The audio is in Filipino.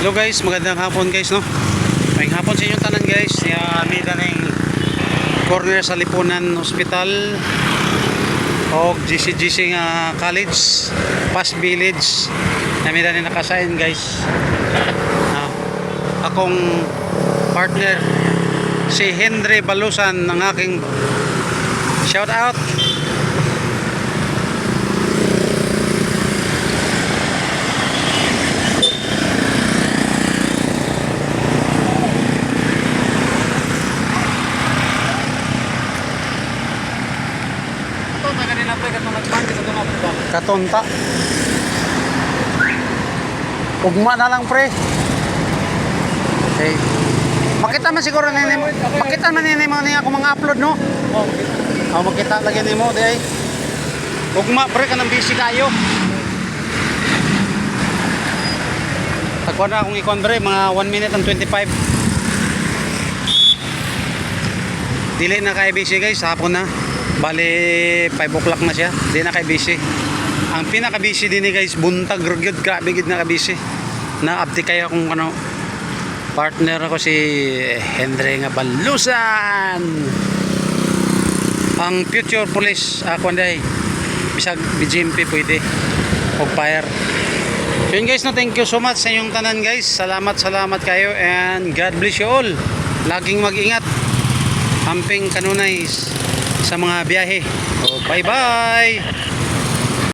Hello guys, magandang hapon guys no. May hapon sa inyong tanan guys. Ya may daning corner sa Lipunan Hospital o GCGC nga college, Pass Village. Na may daning nakasign guys. Ah, akong partner si Henry Balusan ng aking shout out. Kanina pre, katong nag-market sa tunap ba? Katonta. Ugma na lang pre. Okay. Makita man siguro na nimo. Makita man nimo ni ako mga upload no. Oh, okay. Oh, makita lagi nimo di ay. Ugma pre kanang busy kayo. Tagwa na akong ikon pre mga 1 minute and 25. Dili na kay busy guys, hapon na. Bali 5 o'clock na siya. Di na kay busy. Ang pinaka busy din ni guys, buntag rugyod, grabe gid na busy. Na-update kayo kung ano partner ako si Henry nga Balusan. Ang future police ako nday. Bisag BGMP pwede. O fire. So yun guys, no, thank you so much sa inyong tanan guys. Salamat, salamat kayo and God bless you all. Laging mag-ingat. Amping kanunay sa mga biyahe. So, bye-bye!